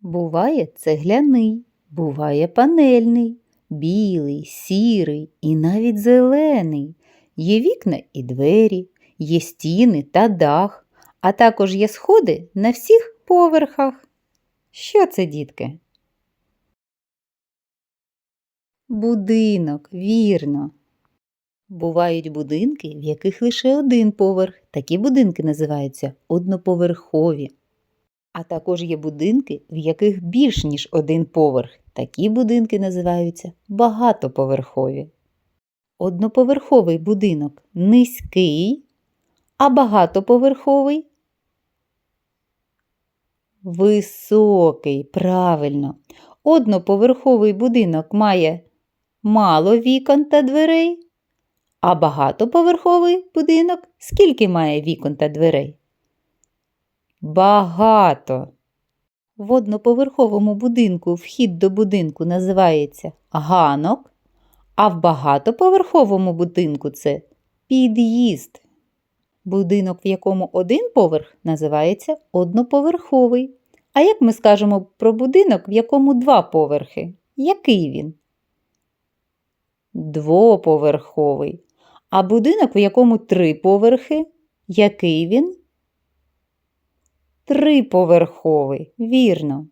Буває цегляний, буває панельний, білий, сірий і навіть зелений. Є вікна і двері, є стіни та дах, а також є сходи на всіх поверхах. Що це, дітки? Будинок, вірно. Бувають будинки, в яких лише один поверх. Такі будинки називаються одноповерхові. А також є будинки, в яких більш ніж один поверх. Такі будинки називаються багатоповерхові. Одноповерховий будинок низький, а багатоповерховий високий. Правильно. Одноповерховий будинок має мало вікон та дверей, а багатоповерховий будинок скільки має вікон та дверей? Багато. В одноповерховому будинку вхід до будинку називається ганок, а в багатоповерховому будинку це під'їзд. Будинок, в якому один поверх, називається одноповерховий. А як ми скажемо про будинок, в якому два поверхи? Який він? Двоповерховий. А будинок, в якому три поверхи, який він? Триповерховий. Вірно.